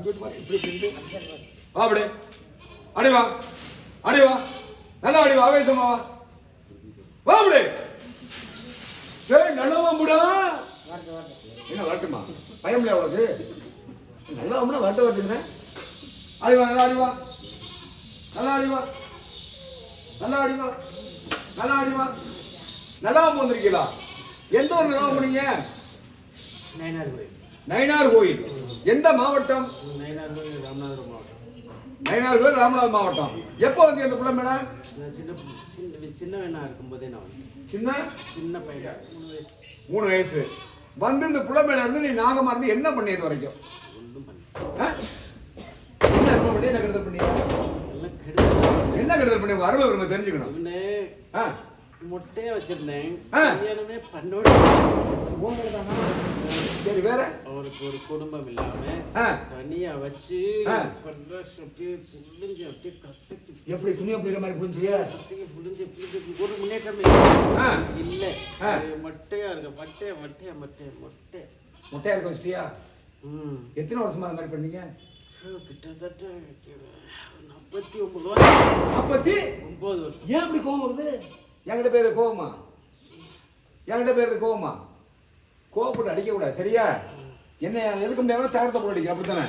வா அப்படி அடி வா. அடி வா. நல்லா அடி வா ஆவேசமா வா. வா அப்படி ஏய் நல்லவா முடா? என்ன வரட்டுமா? பயம் இல்லையா உனக்கு? நல்லா முடா? வரட்ட வரட்டுங்க அடி வா நல்லா அடி வா. நல்லா அடி வா. நல்லா அடி வா. நல்லா அடி வா. நல்லா வந்திருக்கீங்களா எந்த ஒரு நல்லா போனீங்க நயனார் கோயில். நயினார் கோயில். எந்த மாவட்டம்? நயினார்கோவில் ராமநாதபுரம் மாவட்டம். எப்போ வந்து அந்த பிள்ளை மேடம் சின்ன? வேணா இருக்கும்போதே நான் சின்ன சின்ன பையன் மூணு வயசு. வந்து இந்த புள்ள மேல நீ நாகமா இருந்து என்ன பண்ணியது வரைக்கும்? என்ன கெடுதல் பண்ணி? என்ன கெடுதல் பண்ணி? வரவை தெரிஞ்சுக்கணும். மொட்டையா வச்சிருந்தேன். கல்யாணமே பண்ணோட சரி வேற? அவருக்கு ஒரு குடும்பம் இல்லாம தனியா வச்சு அப்படியே புளிஞ்சு அப்படியே கசக்கி எப்படி துணி அப்படிங்கிற மாதிரி புரிஞ்சியா கசக்கி புளிஞ்சு புளிஞ்சு ஒரு முன்னேற்றம். இல்ல. மொட்டையா இருக்க மொட்டையா மொட்டையா மொட்டையா மொட்டை முட்டையா இருக்க வச்சிட்டியா? ம். எத்தனை வருஷமா அந்த மாதிரி பண்ணீங்க? கிட்டத்தட்ட நாற்பத்தி ஒன்பது வருஷம் அப்பத்தி ஒன்பது வருஷம். ஏன் அப்படி கோவம் வருது? என்கிட்ட பேரு கோவமா? என்கிட்ட பேரு கோவமா? கோவப்பட்டு அடிக்க கூடாது. சரியா? என்ன எதுக்கு முடியாம தகரத்தை போட்டு அடிக்க அப்படித்தானே?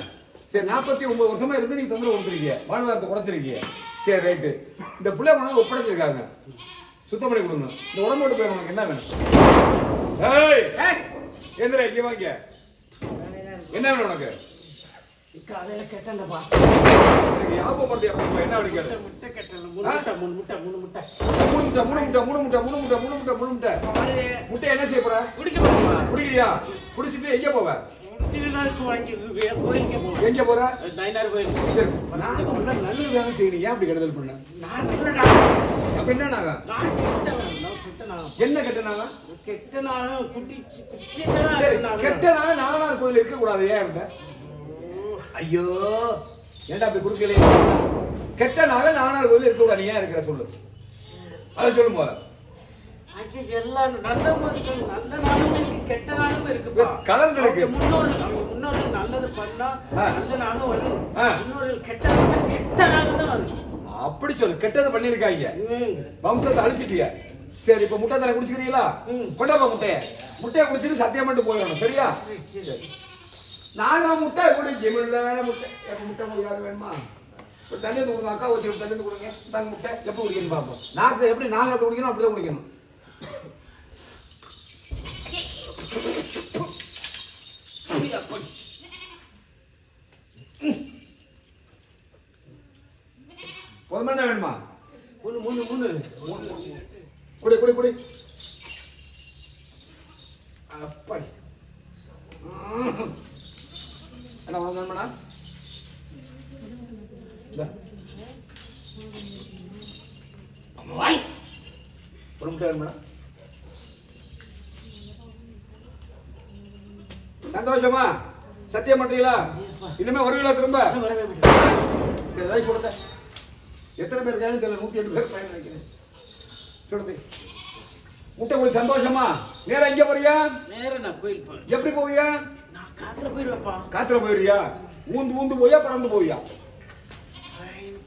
சரி நாற்பத்தி ஒன்பது வருஷமா இருந்து நீ தொந்தரவு கொடுத்துருக்கீங்க வாழ்வாதாரத்தை குறைச்சிருக்கீங்க சரி ரைட்டு. இந்த பிள்ளை கொண்டாந்து ஒப்படைச்சிருக்காங்க. சுத்தம் பண்ணி கொடுங்க. இந்த உடம்போட்டு போய் உனக்கு என்ன வேணும்? ஏய்! எந்திர இங்க வாங்க. என்ன வேணும் உனக்கு? காலையில கேட்டேன்டப்பா எனக்கு பண்ணியா என்ன வேணும் கேளு? முட்டை கேட்டேன் மூணு முட்டை மூணு முட்டை மூணு முட்டை. மூணு முட்டை மூணு முட்டை மூணு முட்டை மூணு முட்டை மூணு முட்டை மூணு முட்டை. முட்டை என்ன செய்ய போற? குடிக்க போறோமா குடிக்கிறியா? குடிச்சிட்டு எங்க போவ? எங்க போற? நயனார் கோயில் நான் நல்லது வேலை செய்யணும் ஏன் அப்படி கெடுதல் பண்ண. அப்ப என்ன. என்ன சரி நான். கெட்டனாங்க நானார் கோயில் இருக்க கூடாது ஏன் இருந்த ஐயோ ஏன்டா அப்படி குறுக்கலே கெட்டனாக நானார் கோயில் இருக்க நீ ஏன் இருக்கிற சொல்லு அதை சொல்லும் போல கெட்ட. கலந்து இருக்கு. முன்னோர்கள் நல்லது பண்ணா. நல்ல நாளும் வரும். முன்னோர்கள் கெட்ட கெட்ட நாளும் தான் வரும் அப்படி சொல்லு கெட்டது பண்ணிருக்காங்க. வம்சத்தை அழிச்சிட்டிய சரி இப்ப முட்டை தர குடிச்சுக்கிறீங்களா. கொண்டாப்பா முட்டைய முட்டையை குடிச்சிட்டு சத்தியம் பண்ணிட்டு போயிடணும் சரியா நாங்க முட்டை குடிக்க முடியல முட்டை. எனக்கு முட்டை முடியாது வேணுமா? ஒரு தண்ணி வந்து கொடுங்க அக்கா ஒரு தண்ணி கொடுங்க. தங்க முட்டை. எப்போ குடிக்கணும் பார்ப்போம் நாக்கு எப்படி நாங்கள் எப்படி குடிக்கணும் அப்படிதான் குடிக்கணும் போதுமான வேணுமா? மூணு மூணு மூணு. குடி குடி குடி. அப்படி. என்ன உனக்கு வேணுமாடா? இந்தா. ஒரு முட்டை வேணுமாடா. சந்தோஷமா? சத்தியம் பண்றீங்களா? இனிமே வருவீங்களா திரும்ப. சரி ரைஸ் கொடுத்த எத்தனை பேர் இருக்காங்கன்னு தெரியல நூத்தி எட்டு பேர். பயன் நினைக்கிறேன் சொல்லுது முட்டை சந்தோஷமா? நேரா எங்க போறியா? நேரா நான் கோயில் எப்படி போவியா? காத்துல போயிடுறியா ஊந்து ஊந்து போயா பறந்து போவியா?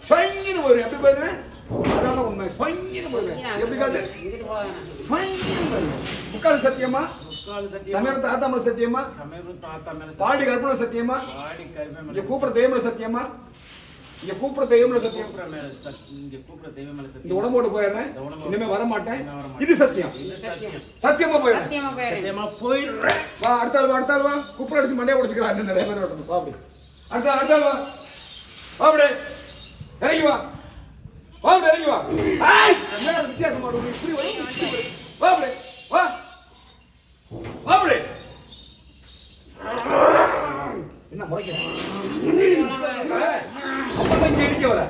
சொங்கின்னு போயிரு எப்படி போயிருவேன் அதான உண்மை. சொங்கின்னு போயிருவேன் எப்படி காத்து. சொங்கின்னு போயிருவேன் முக்கால் சத்தியமா? சத்தியம். சமீர சத்தியமா? தாத்தா மேல பாடி கற்பனை சத்தியமா? பாடி இங்க மேல கூப்பிட தெய்வம்ல சத்தியமா? இங்க கூப்பிட சத்தியம். மேல இங்க கூப்பிடுற தெய்வம் மேல சத்தியம். இந்த உடம்போடு வர மாட்டேன் இனிமே வர மாட்டேன். இது சத்தியம். சத்தியம். சத்தியமா போயிடுறேன். சத்தியமா போயிடுறேன். வா அடுத்த ஆள் வா அடுத்த ஆள் வா. குப்பை அடிச்சு மண்டையை உடைச்சுக்கலாம். நிறைய பேர் வரட்டும். வா அப்படி. அடுத்த ஆள் அடுத்த ஆள் வா. வா அப்படி. இறங்கி வா. வா அப்படி இறங்கி வா. ஆய்! என்னடா வித்தியாசமா? இப்படி அப்படி. வா அப்படி. என்ன முறைக்கிறேன் அப்பதான் இங்க இடிக்க வர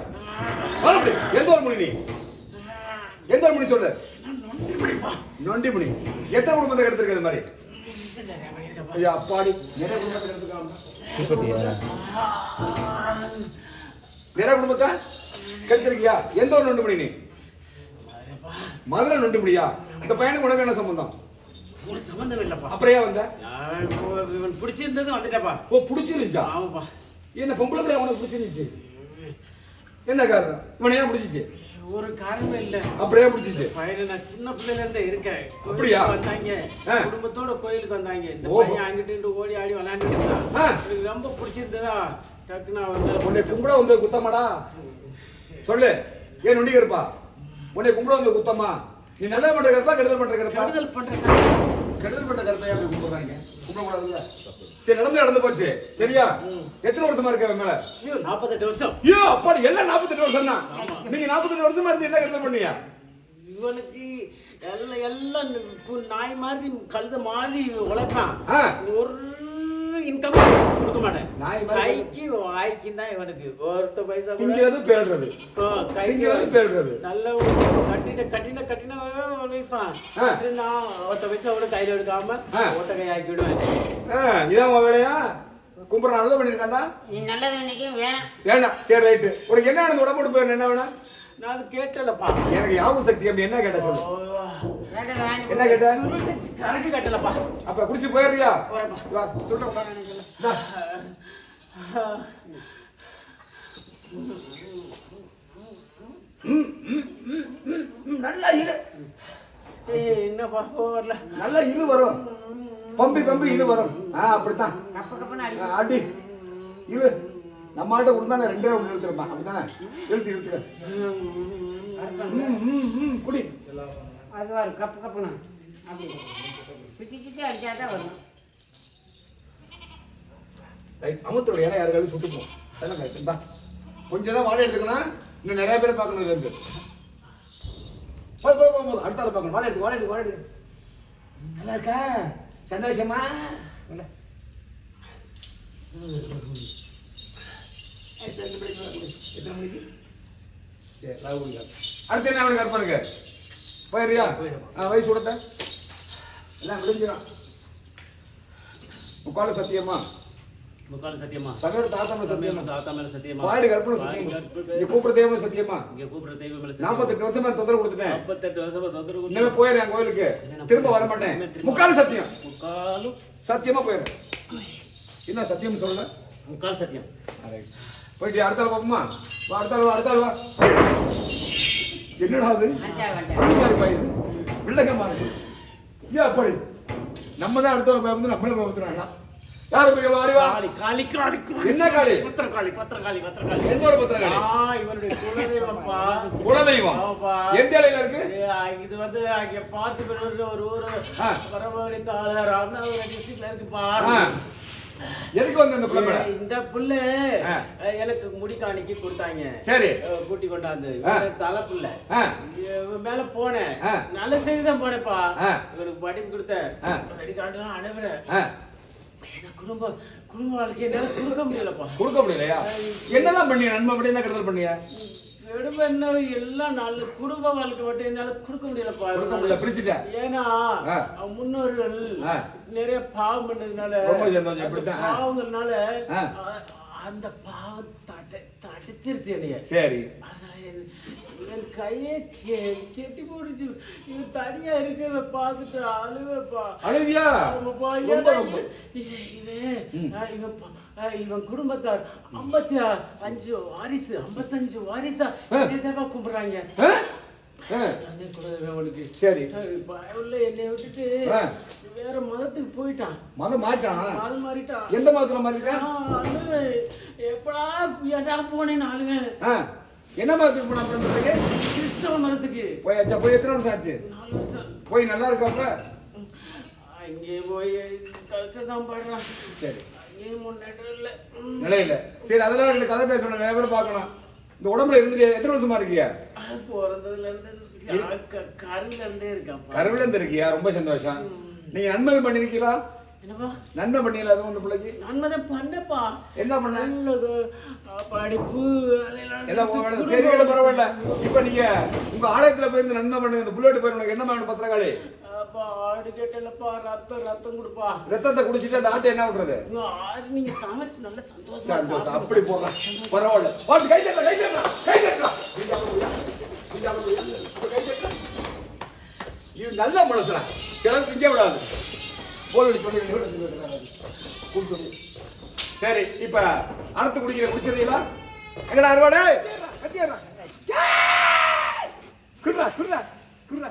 வா எந்த ஒரு மணி நீ? எந்த ஒரு மணி சொல்லு நொண்டி மணி எத்தனை குடும்பத்தை எடுத்திருக்க இது மாதிரி? ஐயா அப்பாடி. நிறைய குடும்பத்தை எடுத்துக்கலாம் நிறைய குடும்பத்தை கெடுத்திருக்கியா? எந்த ஒரு நொண்டு மணி நீ? மதுரை நொண்டு முடியா இந்த பையனுக்கு உனக்கு என்ன சம்பந்தம்? ஒரு சம்பந்தம் இல்லப்பா. ஏன் வந்த? இவன் பிடிச்சிருந்தது வந்துட்டப்பா. ஓ பிடிச்சிருந்துச்சா? ஆமாப்பா. என்ன பொம்பளை பிள்ளை உனக்கு பிடிச்சிருந்துச்சு? என்ன காரணம்? இவனை ஏன் பிடிச்சிச்சு? ஒரு காரணம் இல்ல. அப்படியே பிடிச்சிச்சு? பையனை நான் சின்ன பிள்ளைல இருந்தே இருக்கேன். அப்படியா? வந்தாங்க. குடும்பத்தோட கோயிலுக்கு வந்தாங்க. இந்த. பையன் அங்கிட்டு ஓடி ஆடி விளையாண்டுட்டு. எனக்கு ரொம்ப பிடிச்சிருந்ததா? டக்குன்னு அவன் உன்னை கும்பிட வந்து குத்தமாடா? சொல்லு. ஏன் நொண்டி கருப்பா உன்னை கும்பிட வந்து குத்தமா? நீ நல்ல பண்ற கருப்பா கெடுதல் பண்ற கருப்பா? கெடுதல் பண்ற கெடுதல் பண்ற கருப்பா ஏன் அப்படி கும்பிடுறாங்க கும்பிடக்கூடாதுல்ல சரி நடந்து நடந்து போச்சு. சரியா? எத்தனை வருஷமா இருக்க மேல? ஐயோ நாற்பத்தெட்டு வருஷம். ஐயோ அப்பாடி எல்லாம் நாற்பத்தெட்டு வருஷம் தான். நீங்க நாற்பத்தெட்டு வருஷமா இருந்து என்ன கெடுதல் பண்ணீங்க இவனுக்கு எல்லாம் எல்லாம் நாய் மாதிரி கழுத மாதிரி உழைப்பான். ஒரு இன்கம் கொடுக்க மாட்டேன். கைக்கு வாய்க்கும் தான் இவனுக்கு. ஒருத்த பைசா திங்கிறது பேடுறது திங்கிறது பேடுறது நல்ல ஒரு கட்டின கட்டின கட்டின உழைப்பான். நான் ஒருத்த பைசா கூட கையில எடுக்காம ஆ. ஓட்ட கை ஆக்கி விடுவேன். ஆ, இதான் உன் வேலையா? கும்பிட்ற நல்லது பண்ணிருக்காண்டா நீ நல்லது இன்னைக்கு வேணாம். வேண்டாம் சரி ரைட்டு. உனக்கு என்ன வேணும்? உடம்பு போயிரு என்ன வேணும்? நான் அது கேட்டலப்பா எனக்கு யாவும் சக்தி அப்படி என்ன கேட்ட வேணாம் என்ன கேட்ட? கரண்ட் கட்டலப்பா அப்ப குடிச்சு போயிடுறியா. ம், நல்லா ஏய் என்னப்பா போகல நல்லா இழு வரும். பம்பி பம்பி இழு வரும். ஆ அப்படித்தான். அடி. இழு. நம்ம ஆட்ட கொடுத்தா ரெண்டே ஒன்று இழுத்துருப்பான் அப்படித்தானே? இழுத்து இழுத்துக்க குடி. அது வரும். கப்பு கப்புன்னு. அப்படி சுற்றி சுற்றி அடிச்சா தான் வரும். ரைட் ஏன்னா யாருக்காவது சுட்டுப்போம் தானே கரெக்ட் தான் கொஞ்சம் தான் வாழை எடுத்துக்கணும். இன்னும் நிறைய பேர் பார்க்கணும் இதுல இருந்து. போய் போய் போய் போய். அடுத்த பார்க்கணும். வாழை எடுத்து வாழை எடுத்து வாழை எடுத்து நல்லா இருக்கா? சந்தோஷமா? எத்தனை மணிக்கு? சரி அடுத்து என்ன பண்ணுங்க கற்பனுக்கு? போயிடுறியா ஆ வயசு கொடுத்த எல்லாம் விடுஞ்சிடும் முக்கால சத்தியமா? முக்கால் சத்தியமா? சகல தாத்தா சத்தியமா? தாத்தா மேல சத்தியமா? வாடி கற்பனை சத்தியமா இங்க கூப்பிட தெய்வம் சத்தியமா? இங்க கூப்பிடுற தெய்வம் மேல சத்தியமா. நாற்பத்தெட்டு வருஷமா தொந்தரவு கொடுத்துட்டேன். நாற்பத்தெட்டு வருஷமா தொந்தரவு கொடுத்து கோயிலுக்கு. திரும்ப வர மாட்டேன். முக்கால் சத்தியம். முக்காலும் சத்தியமா போயிடுறேன் என்ன சத்தியம் சொல்லல முக்கால் சத்தியம். போயிட்டு அடுத்த ஆள் பாப்போமா? வா அடுத்த ஆள் வா அடுத்த ஆள் வா. என்னடா அது? பிள்ளைங்க இருக்கு ஏன் அப்படி? நம்ம தான் அடுத்த வந்து நம்மள பயந்துறாங்க யாரு பெரிய வாரி வா? காளி காளி காளி காளி. என்ன காளி? பத்திரகாளி பத்திரகாளி பத்திரகாளி. எந்த ஒரு பத்திரகாளி? ஆ இவனுடைய குலதெய்வம்ப்பா. குலதெய்வம். எந்த இலையில இருக்கு? இது வந்து அங்க பார்த்து ஒரு ஊரு. ஆ. பரவாயில்லை தாள ராமநாதபுரம் டிஸ்ட்ரிக்ட்ல இருக்குப்பா. எதுக்கு வந்து அந்த பிள்ளை இந்த புள்ள எனக்கு முடி காணிக்கு கொடுத்தாங்க. சரி. கூட்டி கொண்டாந்து. தலை புள்ள. மேல போனேன். நல்ல செய்தி தான் போனேப்பா. ஆ. இவனுக்கு படிப்பு கொடுத்தேன் ஆ. படிக்காண்டுலாம் அனுப்புறேன் எனக்கு குடும்ப குடும்ப வாழ்க்கை என்னால கொடுக்க முடியலப்பா. கொடுக்க முடியலையா? என்னதான் பண்ணிய? நன்மை அப்படி என்ன கெடுதல் பண்ணிய? என்ன எல்லாம் நல்ல குடும்ப வாழ்க்கை மட்டும் என்னால கொடுக்க முடியல பிரிச்சுட்ட. ஏன்னா ஆ. அவன் முன்னோர்கள். நிறைய பாவம் பண்ணதுனால பாவங்கள்னால அந்த பாவம் தடை தடுத்திருச்சு என்னைய. சரி. என் கையே கெட்டி போடுச்சு இவன் தனியா இருக்கிறத பார்த்துட்டு அழுவேப்பா. அழுவியா? ஏன்னா இவன் இவன், குடும்பத்தார். ஐம்பத்தி அஞ்சு வாரிசு ஐம்பத்தஞ்சு வாரிசா இதேதான் கும்பிடுறாங்க. அதே அவனுக்கு. சரி. பயவுள்ள என்னை விட்டுட்டு. வேற மதத்துக்கு போயிட்டான். மதம் மாட்டான் ஆள் மாறிட்டான் எந்த மதத்துல அழுவே. எப்படா ஏடா போனேன்னு அழுவேன் ஆ, என்ன மதத்துக்கு போன கிறிஸ்தவ மதத்துக்கு. போயாச்சா போய் எத்தனை வருஷம் ஆச்சு? நாலு வருஷம். போய் நல்லா இருக்காப்ப அங்கே போய் கல்ச்சர் தான் பாடுறான். சரி. நிலையில சரி அதெல்லாம் ரெண்டு கதை பேசணும். நிறைய பேர் பார்க்கணும். இந்த உடம்புல இருந்து எத்தனை வருஷமா இருக்கியா? அது கருவில இருந்தே இருக்கியா? ரொம்ப சந்தோஷம். நீங்க நன்மை பண்ணிருக்கீங்களா? நன்மை பண்ணியல அதுவும் இந்த பிள்ளைக்கு? நன்மதம் பண்ணப்பா. என்ன பண்ண? நல்லது. படிப்பு எல்லாம் உங்க. சரி பரவாயில்ல. இப்ப நீங்க உங்க ஆலயத்துல போய் இந்த நன்மை பண்ணுங்க. இந்த புல்லட் போய் உனக்கு என்ன வேணும் பத்திரகாளி? அப்பா ஆடு கேட்டலப்பா ரத்தம் ரத்தம் கொடுப்பா. ரத்தத்தை குடிச்சிட்டு அந்த ஆட்டை என்ன பண்றது? ஆடு நீங்க சமைச்சு நல்ல சந்தோஷமா. அப்படி போடலாம் பரவாயில்ல. பாட்டு கை தட்டலாம் கை தட்டலாம் கை தட்டலாம். இது நல்ல மனசுல கிளம்பி திங்க விடாது. போய் சொல்லி கூப்பிட்டு சரி இப்ப அறுத்து குடிக்கிற எங்கடா அறுவாடே? கத்தியாடா குடுறா குடுறா குடுறா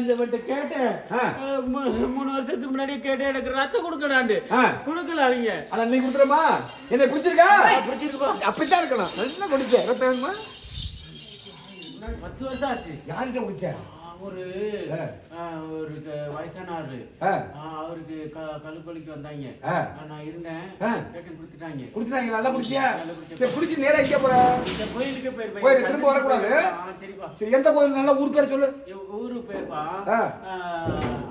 இந்த மட்டும் கேட்டேன். மூணு வருஷத்துக்கு முன்னாடி கேட்டேன். எனக்கு ரத்தம் கொடுக்கலாண்டு. கொடுக்கல அவங்க. அட நீ குடுத்துறமா என்ன குடிச்சிருக்கா? பிடிச்சிருப்பா அப்படித்தான் இருக்கணும். நல்லா குடிச்ச? ரத்தம் வேணுமா? பத்து வருஷம் ஆச்சு. யார்கிட்ட குடிச்ச? ஒரு ஒரு. ஆ, அவருக்கு க- கழுப்பொலிக்கு வந்தாங்க. நான் இருந்தேன். கேட்டு கொடுத்துட்டாங்க. குடிச்சிட்டாங்க நல்லா குடிச்சியா? சரி குடிச்சு நேரா இங்கே போற? கோயிலுக்கு போயிருப்பேன். கோயிலுக்கு திரும்ப வரக்கூடாது? சரிப்பா. சரி எந்த கோயில்? நல்லா ஊர் பேர் சொல்லு. ஊரு பேருப்பா?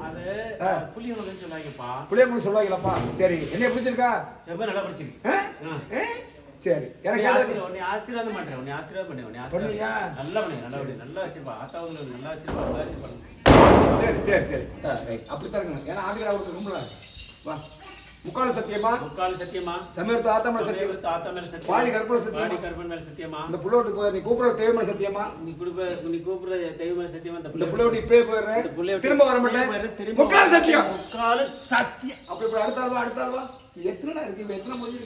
அது ஆ. புளியவங்கன்னு சொன்னாங்கப்பா புளியங்குடி சொல்லுவாங்களப்பா? சரி என்ன பிடிச்சிருக்கா? ரொம்ப நல்லா படிச்சிருக்கு? சரி எனக்கு உன்னை ஆசீர்வாதம் பண்றேன் உன்னை ஆசீர்வாதம் பண்ணேன் உன்னை? ஆசீர்வாதம் நல்லா பண்ணு நல்லா பண்ணு நல்லா வச்சிருப்பா. ஆத்தாவுல நல்லா வச்சிருப்பா நல்லா வச்சிருப்பா. சரி சரி சரி. அப்படித்தான் இருக்கணும் ஏன்னா ஆதிரா அவருக்கு கும்பல வா. முக்கால் சத்தியமா? முக்கால் சத்தியமா? சமீபத்து ஆத்தமல சத்தியம். சமீபத்து ஆத்தா மேல சத்தியமா. வாடி கற்பூர சத்தியமா? வாடி கற்பன் மேல சத்தியமா? இந்த புள்ளோட்டு போய் நீ கூப்பிட தேவமல சத்தியமா? நீ குடுப்ப நீ கூப்பிடுற தெய்வம் மேல சத்தியமா? இந்த இந்த புள்ள புள்ளோட்டு இந்த போயிடுறேன். புள்ளைய திரும்ப வர மாட்டேன். திரும்ப முக்கால் சத்தியம். முக்கால் சத்தியம். அப்படி இப்படி அடுத்த ஆள்வா அடுத்த ஆள்வா எத்தனை இருக்கு? இப்ப எத்தனை மொழி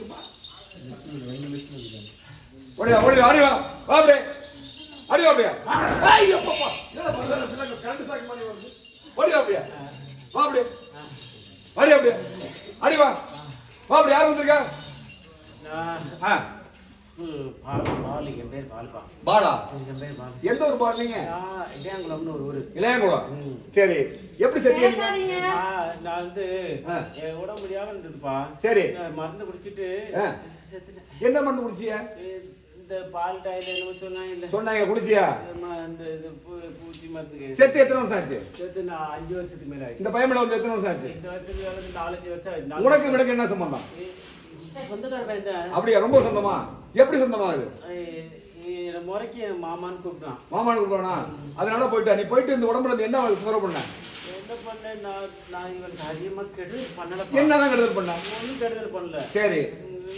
ஓடியா ஓடியா ஆடி வா வா அப்படியே. ஆடி வா அப்படியா ஐயோ பாப்பா என்ன பண்றாங்க பிள்ளைங்க கரண்ட் சாக்கு மாதிரி வருது. ஓடியா அப்படியா. வா அப்படியே. ஆடி அப்படியே. ஆடி வா வா அப்படி யார் வந்திருக்கா? ஆ. எந்த நீங்க? நான் இடையாங்குளம்னு ஒரு ஊரு. இளையங்குளம். சரி. எப்படி நீங்க? நான் வந்து உடம்பு முடியாம இருந்ததுப்பா. சரி. மருந்து குடிச்சிட்டு என்ன மருந்து குடிச்சிய? இந்த பால் டாயில சொன்னாங்க இல்ல சொன்னாங்க குடிச்சியா? இந்த பூச்சி மருந்துக்கு. செத்து எத்தனை வருஷம் ஆச்சு? செத்து நான் அஞ்சு வருஷத்துக்கு மேல இந்த பையன் வந்து எத்தனை வருஷம் ஆச்சு? இந்த வருஷத்துக்கு இருந்து நாலஞ்சு வருஷம். நாலு- உனக்கு இவனுக்கு என்ன சம்பந்தம்? அப்படியா ரொம்ப சொந்தமா? எப்படி சொந்தமா அது? முறைக்கு மாமான்னு கூப்பிட்டான். மாமானுக்கு கொடுப்பானா அதனால போயிட்டா. நீ போயிட்டு இந்த உடம்புல இருந்து என்ன தொந்தரவு பண்ண? என்ன பண்ணேன் நான் நான் இவனுக்கு அதிகமா கெடுதல் பண்ணல என்னதான் கெடுதல் பண்ண? ஒன்றும் கெடுதல் பண்ணல. சரி.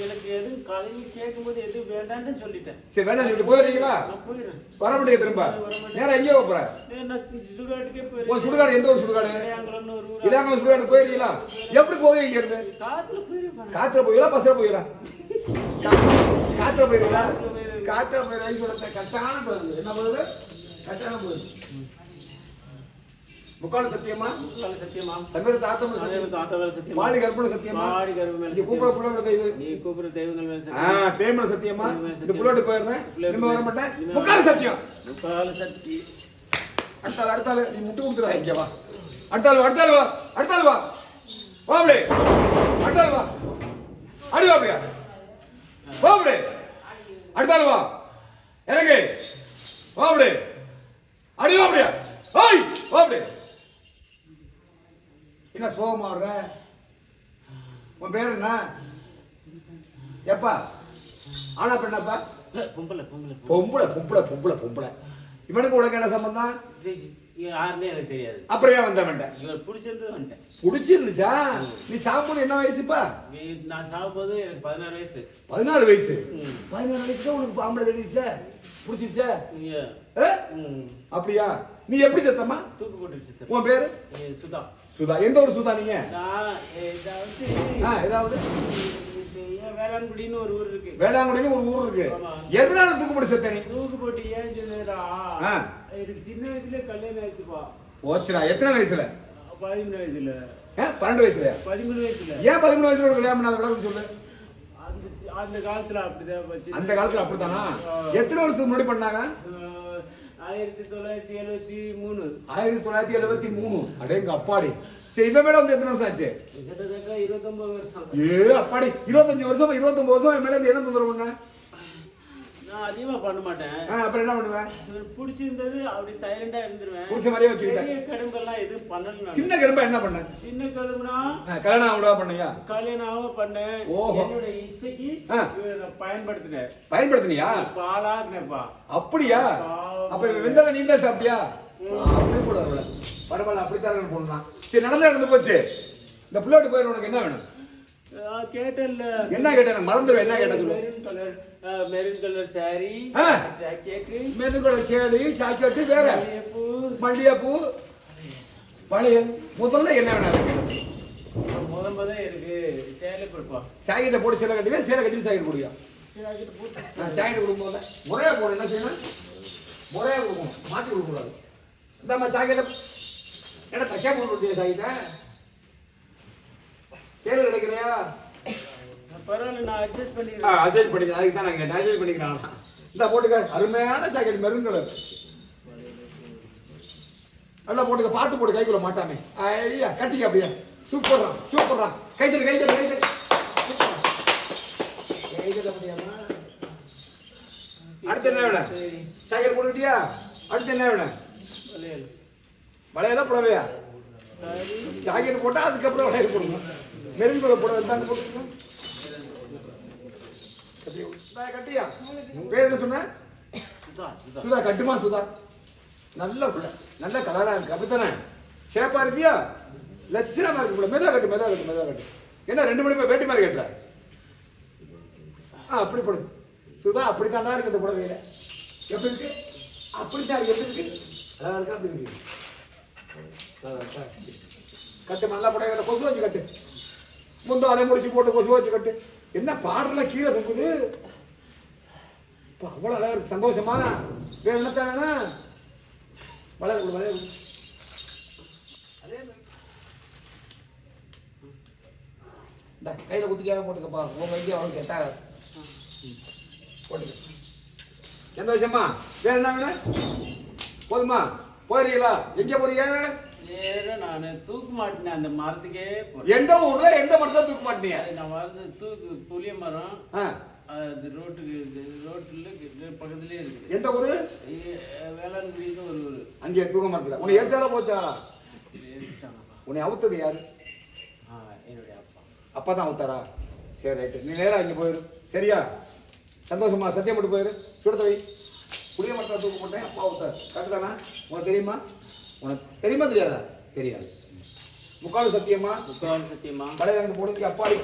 எனக்கு எதுவும் கல்வி கேட்கும்போது எதுவும் வேண்டாம்னு சொல்லிட்டேன். சரி வேணாம் சொல்லிட்டு போயிடுறீங்களா? போயிடுறேன். வர முடியாது திரும்ப. நேரா எங்கேயோ போற. சுடுகாட்டுக்கே போயிடுறேன். சுடுகாடு எந்த ஒரு சுடுகாடு? இல்லாம சுடுகாடு போயிருக்கீங்களா எப்படி போவீங்க இங்க இருந்து காத்துல போயிருப்பேன் காத்துல போயிடலாம் பஸ்ல போயிடலாம் காத்துல போயிருக்கா காத்துல போய் ரயில் கொடுத்த கட்டான போகுது என்ன போகுது? கட்டான போகுது சத்தியமா? கால சத்தியமா. வாடி கற்பனை சத்தியமா. மாடி கருவு மேல இங்க கூப்பிட புள்ளோட தெய்வம் நீ கூப்பிடுற தெய்வங்கள் மேல ஆ சத்தியமா? தேமன சத்தியமா. இந்த புள்ளோட்டு போயிடுறேன் இனிமே வர மாட்டேன் முக்கால சத்தியம். முக்கால சத்தி. அடுத்தாள் அடுத்தாள். நீ முட்டு கொடுத்துடா இங்க வா. அடுத்தாள் வா அடுத்தாள் வா அடுத்தாள் வா. வா அப்படியே அடுத்தாள் வா. அடி வா அப்படியா வா அப்படியே அடுத்தாள் வா. இறங்கு. வா அப்படியே அடி வா அப்படியா ஓய் வா அப்படியே என்ன சோகமா வர்ற? உன் பேர் என்ன? எப்பா? ஆனா பெண்ணப்பா பொம்பளை பொம்பளை பொம்பளை. பொம்பளை பொம்பளை பொம்பளை இவனுக்கு உனக்கு என்ன சம்பந்தம்? யாருன்னே எனக்கு தெரியாது. அப்புறம் ஏன் வந்தவன்ட்ட இவர் பிடிச்சிருந்து வந்துட்டேன். பிடிச்சிருந்துச்சா? நீ சாப்பிடுறது என்ன வயசுப்பா நீ- நான் சாகும்போது எனக்கு பதினாறு வயசு. பதினாறு வயசு. பதினாறு வயசு உனக்கு பாம்பளை தெரியுச்சா? ம், அப்படியா? நீ எப்படி செத்தம்மா? தூக்கு போட்டுருச்சு உன் பேரு? சுதா. சுதா. எந்த ஒரு சுதா நீங்க? ஏதாவது வேளாண்குடின்னு ஒரு ஊர் இருக்கு. வேளாங்குடின்னு ஒரு ஊர் இருக்கு. எதனால தூக்குப்படி செத்த நீ? தூக்கு போட்டு ஏன் ஆ. எனக்கு சின்ன வயசுல கல்யாணம் ஆயிடுச்சுப்பா. ஓச்சுடா எத்தனை வயசுல? பதிமூணு வயசுல. பன்னெண்டு வயசுல. பதிமூணு வயசுல. ஏன் பதிமூணு வயசுல கல்யாணம் பண்ணாத? விளக்கம் சொல்லு. அந்த காலத்துல அப்படிதான். அந்த காலத்துல அப்படித்தானா? எத்தனை வருஷத்துக்கு முன்னாடி பண்ணாங்க? ஆயிரத்தி தொள்ளாயிரத்தி எழுபத்தி மூணு. ஆயிரத்தி தொள்ளாயிரத்தி எழுபத்தி மூணு. அடேங்க அப்பாடி. சரி இவன் மேல வந்து எத்தனை வருஷம் ஆச்சு? கிட்டத்தட்ட இருபத்தொன்பது வருஷம். ஏ அப்பாடி. இருபத்தஞ்சு வருஷம் இருபத்தொன்பது வருஷம் என் மேல என்ன தொந்தரவு பண்ண? நான் அதிகமா பண்ண மாட்டேன். அப்புறம் என்ன பண்ணுவேன் பிடிச்சிருந்தது அப்படி சைலண்டா இருந்துருவேன். புடிச்ச மாதிரியே வச்சுக்கிட்டேன் பெரிய கடும்பெல்லாம் எதுவும் பண்ணல. சின்ன கரும்பா என்ன பண்ண? சின்ன கடும்புனா கல்யாணம் அவ்வளோ பண்ணையா? கல்யாணம் பண்ணேன். ஓஹோ. என்னோட இச்சைக்கு பயன்படுத்தினேன். பயன்படுத்தினியா? பாலா இருந்தேன்ப்பா. அப்படியா? அப்ப வெந்தல நீ தான் சாப்பிட்டியா? அப்படி கூட பரவாயில்ல அப்படித்தான் போடலாம் சரி நடந்து நடந்து போச்சு. இந்த பிள்ளையோட போயிரு உனக்கு என்ன வேணும்? நான் கேட்டேன்ல. என்ன கேட்டேன்? மறந்துடுவேன். என்ன கேட்ட சொல்லு. Maroon colour maroon colour sari ஆ. ஜாக்கெட்டு மெதுக்கூட சேலி சாக்கெட்டு வேற. மல்லிகைப்பூ. வளையல் முதல்ல என்ன வேணும் முத முத இருக்கு சேலை கொடுப்பா. சாக்கெட்டை போட்டு சேலை கட்டுவே சேலை கட்டி ஜாக்கெட் போட்டு. சாக்கெட் கொடுக்கும்போது முறையா போகணும் என்ன செய்யணும்? முறையா கொடுக்கணும். மாற்றி கொடுக்கக்கூடாது. இந்தாம்மா சாக்கெட்டை ஏன்னா தச்சா போட்டு கொடுத்தியா சேலை கிடைக்கலையா? நான் அசைட் பண்ணிக்கிறேன் அதுக்கு தான் நாங்கள் அசைட் பண்ணிக்கிறேன் இந்த போட்டுக்க. அருமையான ஜாக்கெட் மெரூன் கலர் நல்லா போட்டுக்க. பார்த்து போட்டு கைக்குள்ள மாட்டாமே. ஐயா கட்டிக்க அப்படியே. சூப்பர்ரா சூப்பர்ரா கைத்தல் கைத்தல் அப்படியாமா அடுத்து என்ன வேணும் ஜாக்கெட் போட்டுக்கிட்டியா? அடுத்து என்ன வேணும் வளையல். புடவையா ஜாக்கெட் போட்டா அதுக்கப்புறம் வளையல் போடணும். மெரூன் கலர் போட தாங்க போட்டுக்கணும் கட்டியா? கட்டியா? உன் பேர் என்ன சொன்ன? சுதா கட்டுமா சுதா? நல்ல புள்ள நல்ல கலரா இருக்கு அப்படித்தானே? ஷேப்பா இருப்பியா? லட்சணமா இருக்கு புள்ள மெதா கட்டு மெதா கட்டு மெதா கட்டு. என்ன ரெண்டு மணி போய் வேட்டி மாதிரி கட்டுற? ஆ அப்படி போடு. சுதா அப்படித்தான் இருக்கு இந்த புடவையில. எப்படி இருக்கு? அப்படித்தான் எப்படி இருக்கு? அழகா இருக்கா அப்படி இருக்கு. கட்டு நல்லா புடவை கட்டு கொசு வச்சு கட்டு. முந்தா அலை முடிச்சு போட்டு கொசு வச்சு கட்டு. என்ன பாடல கீழே இருக்குது இப்போ அவ்வளோ அழகாக இருக்கு. சந்தோஷமா? வேற என்ன தானே வளர கொடு வளர. அதே மாதிரி இந்த கையில் குத்திக்காக போட்டுக்கப்பா. உங்கள் கைக்கு அவனுக்கு கேட்டா போட்டுக்க. சந்தோஷமா? வேற என்ன வேணும்? போதுமா? போயிடுறீங்களா? எங்கே போறீங்க? நேரா நானு தூக்கு மாட்டினேன். அந்த மரத்துக்கே எந்த ஊர்ல எந்த மரத்தை தூக்க மாட்டீங்க அது நான் வந்து தூக்கு புளிய மரம். அது ரோட்டுக்கு ரோட்டுல பக்கத்துலயே இருக்குது. எந்த ஊரு? வேளாண்குடின்னு ஒரு ஊர். அங்கே தூக்க மாட்டல உன்னை எரிச்சாலா போச்சா? உன்னை அவுத்தது யாரு? என்னுடைய அப்பா. அப்பா தான் அவுத்தாரா? சரி ரைட்டு. நீ நேரா இங்கே போயிரு. சரியா? சந்தோஷமா சத்தியம் போட்டு போயிரு. சுட வை புளிய மரத்தை தூக்க போட்டேன். அப்பா அவுத்தார். கரெக்டு தானா? உனக்கு தெரியுமா? உனக்கு தெரியுமா தெரியாதா? தெரியாது. முக்காடு சத்தியமா? முக்கால் சத்தியமா. பழைய எனக்கு போடுறதுக்கு அப்பாடி.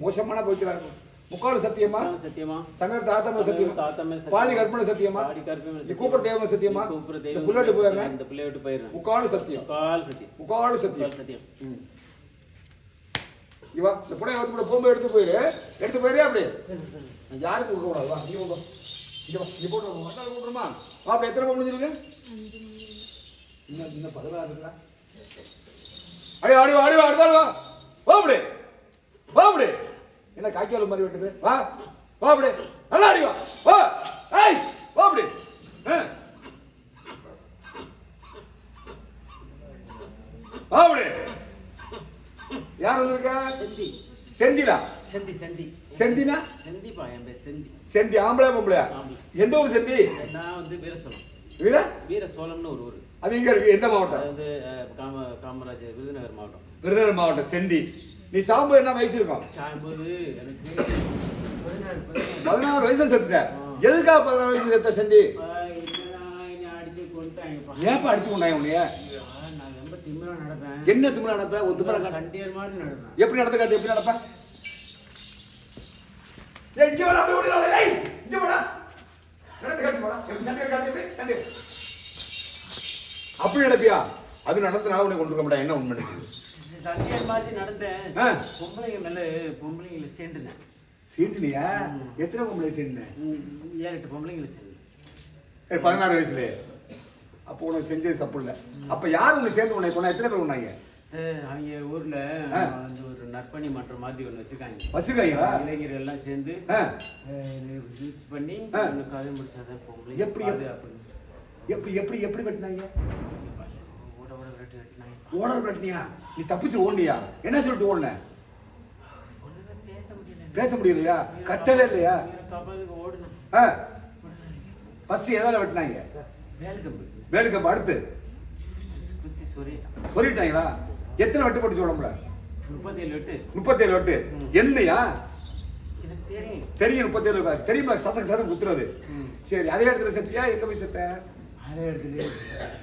மோசமான போய்க்கிறாங்க முக்காடு சத்தியமா? முக்கால் சத்தியமா. சங்கர் தாத்தம சத்தியமா? தாத்தமே சத்தியமா. பாலி கற்பனை சத்தியமா? பாடி கருப்பமே நீ கூப்பிட தேவன சத்தியமா? இந்த தெய்வம் புல்லட்டு போயிடுறேன். இந்த விட்டு போயிடுறேன். முக்காடு சத்தியம். முக்கால் சத்தியம். சத்தியம். முக்கால் சத்தியம். ம். இவா இந்த புடைய வந்து கூட போகும்போது எடுத்து போயிரு. எடுத்து போயிரு அப்படி. நான் யாருக்கு கொடுக்க கூடாது? வா நீ வா. இங்க வா நீ போட்டு வா. வா அப்படி எத்தனை முடிஞ்சிருக்கு இன்னும் இன்னும் பதினாறு இருக்கா அடி ஆடி ஆடி வா அடுத்தாள் வா வா அப்படி. வா அப்படி. என்ன காய்க்கால் மாதிரி வெட்டுது? வா. வா அப்படி. நல்லா அடி வா. வா ஏய் வா அப்படி. ஆ. வா அப்படி. யார் வந்திருக்கா? செந்தி. செந்திலா செந்தி செந்தி. செந்தினா? செந்திப்பா என் பேர் செந்தி. செந்தி ஆம்பளை பொம்பளையா? ஆம்பளை. எந்த ஊர் செந்தி? நான் வந்து வீரசோளம் வீர? வீரசோளம்னு ஒரு ஊர். அது எங்க இருக்கு? எந்த மாவட்டம்? வந்து காம காமராஜ் விருதுநகர் மாவட்டம். விருதுநகர் மாவட்டம் செந்தி. நீ சாம்பு என்ன வயசு இருக்கும்? சாயும்போது எனக்கு பதினாறு வயசு செத்துட்ட. எதுக்காக பதினாறு வயசு செத்த செந்தி. ஏப்பா அடிச்சு கொண்டாங்க உன்னைய? என்ன திமிர நடப்ப? ஒரு திமிர. சண்டியர் மாதிரி நடப்பேன். எப்படி நடத்த காட்டு? எப்படி நடப்ப? இங்க வாடா அப்படியே ஓடிடா ஏய் இங்க வாடா. நடந்து காட்டி போடா. எப்படி சண்டை காட்டி எப்படி? சண்டை அப்படி நடப்பியா அது நடந்தனால உன்னை கொண்டு மாட்டேன். என்ன உண்மை நடந்தேன். பொம்பளைங்க மேல பொம்பளைங்களை சேர்ந்துனேன். சீட்டுனியா எத்தனை பொம்பளை ம், ஏழு எட்டு பொம்பளைங்களை சேர்ந்து ஏய், பதினாறு வயசுல அப்போ உனக்கு செஞ்சது தப்பு இல்லை. அப்ப யார் உனக்கு சேர்ந்து உன்னை கொண்டா எத்தனை பேர் உன்னாங்க அவங்க ஊர்ல ஆ. வந்து ஒரு நற்பணி மன்றம் மாதிரி ஒன்று வச்சிருக்காங்க. வச்சிருக்காங்களா? இளைஞர்கள் எல்லாம் சேர்ந்து பண்ணி கதை முடிச்சாதான் பொம்பளை. எப்படி? பாதுகாப்பு. எப்படி எப்படி எப்படி வெட்டினாங்க ஓடர் வெட்டினியா நீ தப்பிச்சு ஓடனியா? என்ன சொல்லிட்டு ஒண்ணுமே பேச முடியல பேச முடியலையா? கத்தவே இல்லையா? ஃபர்ஸ்ட் எதால வெட்டினாங்க? வேலுக்கம்பு அடுத்து? சொல்லிட்டாங்களா? எத்தனை வெட்டு போட்டுச்சு உடம்புல முப்பத்தேழு எட்டு முப்பத்தேழு வெட்டு. என்னையா? தெரியும். முப்பத்தேழு வெட்டு. தெரியுமா? சத்தம் சத்தம் குத்துறது. சரி அதே இடத்துல செத்தியா? எங்க போய் செத்த?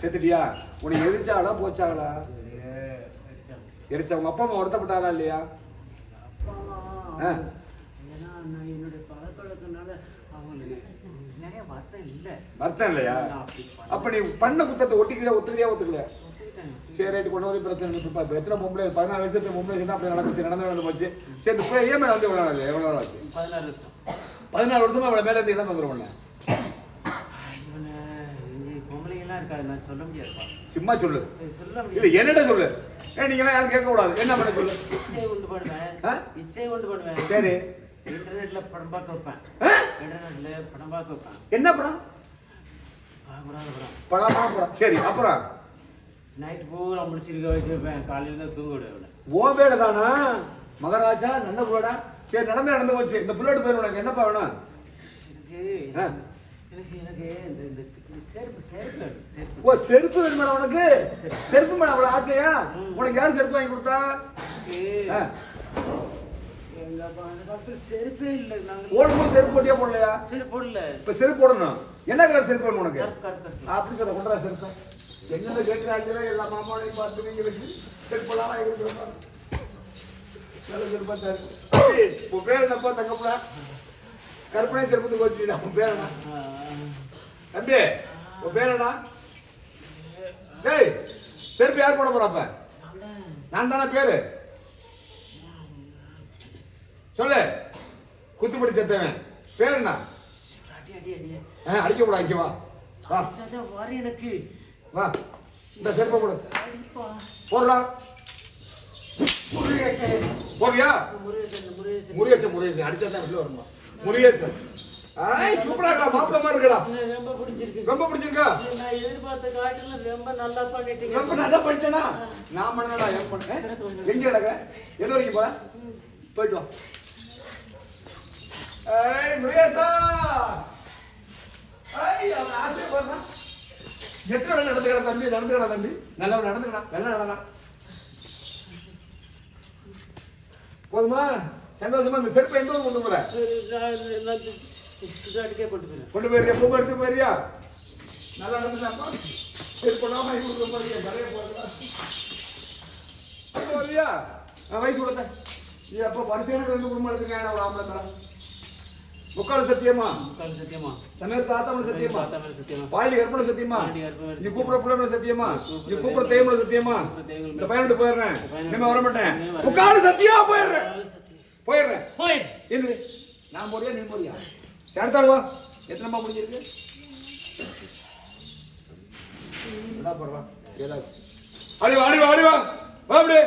செத்துட்டியா உனக்கு எரிச்சாங்களா போச்சாங்களா. எரிச்சா உங்க அப்பா அம்மா வருத்தப்பட்டாரா இல்லையா? வருத்தம் இல்லை. வருத்தம் இல்லையா? அப்ப நீ பண்ண குத்தத்தை ஒட்டிக்கிறியா ஒத்துக்கிறியா ஒத்துக்கலையா. சரி ரைட்டு கொண்டு வந்து பிரச்சனை இல்லை இப்ப எத்தனை பொம்பளை பதினாலு பொம்பளை அப்படி நடந்துச்சு நடந்து நடந்து போச்சு. சரி இப்போ ஏன் மேலே வந்து எவ்வளோ நாள் எவ்வளோ நாள் ஆச்சு? வருஷம். பதினாலு வருஷமா அவளை மேலே இருந்து இடம் வந்துடும் உன்னை இவனை இங்க பொம்பளைங்கெல்லாம் இருக்காது நான் சொல்ல முடியாதுப்பா. சும்மா சொல்லு. சொல்ல இல்ல முடியாது என்னட்ட சொல்லு. ஏன் நீங்களாம் யாரும் கேட்க கூடாது என்ன பண்ண சொல்லு? இச்சை உண்டு பண்ணுவேன்? இச்சை உண்டு பண்ணுவேன் சரி. இன்டர்நெட்ல படம் பார்க்க வைப்பேன்? இன்டர்நெட்ல படம் பார்க்க வைப்பேன். என்ன படம்? படம். படம் படம். சரி அப்புறம்? நைட் பூரா முடிச்சிருக்க வச்சிருப்பேன் காலையில தான் தூங்க விடுவேன் ஓ வேலை தானா? மகாராஜா நல்ல புள்ளடா சரி நடந்து நடந்து போச்சு. இந்த பேர் உனக்கு என்னப்பா வேணும்? செருப்பு வேணும், ஓ செருப்பு வேணுமா உனக்கு? செருப்பு மேடம் அவ்வளவு ஆசையா? உனக்கு யார் செருப்பு வாங்கி கொடுத்தா? ஓடும்போது செருப்பு போட்டியா போடலையா? போடல. இப்ப செருப்பு போடணும். என்ன கலர் செருப்பு வேணும் உனக்கு? அப்படி சொல்ல கொண்டா செருப்பு. என்னென்ன கேட்கிறாங்க எல்லா மாமாவையும் பார்த்து நீங்க வச்சு செருப்பெல்லாம் வாங்கி கொடுத்துருப்பாங்க. நல்ல செருப்பா சார் உன் பேர் என்னப்பா தங்கப்படா கற்பனை செருப்பத்துக்கு வச்சுடா உன் பேர் என்ன ஆ, தம்பி உன் பேர் என்ன டேய் செருப்பு யார் போட போறாப்ப? நான் தானே பேரு? சொல்லு. குத்துப்படி செத்தவன். பேர் என்ன அடிக்க கூடாது வா. வா. எனக்கு. வா. இந்த செருப்பை போடு. போடலாம் போவியா? முருகேசன் முருகேசன். அடிச்சா தான் உள்ள வருமா? முருகேசன் ஆய் சூப்பரா இருக்கா? மாப்பிள மாதிரி இருக்கடா ரொம்ப பிடிச்சிருக்கு? ரொம்ப பிடிச்சிருக்கா நான் எதிர்பார்த்த காட்டுல ரொம்ப நல்லா பண்ணிட்டீங்க ரொம்ப நல்லா படிச்சனா? நான் பண்ணடா ஏன் பண்ணேன் எங்க நடக்க எது வரைக்கும் போற? போயிட்டு வா. ஏய் முருகேசா! ஐய் அவன் ஆசை பண்ணா எத்தனை வேலை நடந்துக்கடா தம்பி? நடந்துக்கடா தம்பி? நல்லவன் நடந்துக்கடா நல்லா நடனா போதுமா? சந்தோஷமா இந்த செருப்பு எந்த ஊர் கொண்டு போற? கொண்டு போயிரு பூ எடுத்து போயிருக்கியா? நல்லா நடந்துட்டாப்பா செருப்பு இல்லாம வாங்கி போறியா நிறைய போறியா? நான் வயசு கொடுத்த இது அப்போ வரிசையான ரெண்டு குடும்பம் எடுத்துக்கேன் அவ்வளோ ஆம்பளை தரம் முக்கால் சத்தியமா? உட்கார்ந்து சத்தியமா சமயத்து தாத்தமன சத்தியமா? தாத்தா சத்தியமா வாயிலி கற்பனை சத்தியமா? நீ கூப்பிட பிள்ளை சத்தியமா? நீ கூப்பிட தேய்மல சத்தியமா? இந்த பையன் போயிடுறேன். பையனை இனிமே வர மாட்டேன். முக்கால் சத்தியமா போயிடுறேன். போயிடுறேன். போய். என்னது நான் போறியா நீ போறியா? சரி அடுத்தாள் வா எத்தனைமா முடிஞ்சிருக்கு என்ன போடுறா ஏதாவது. அடி வா அடி வா அடி வா வா அப்படி.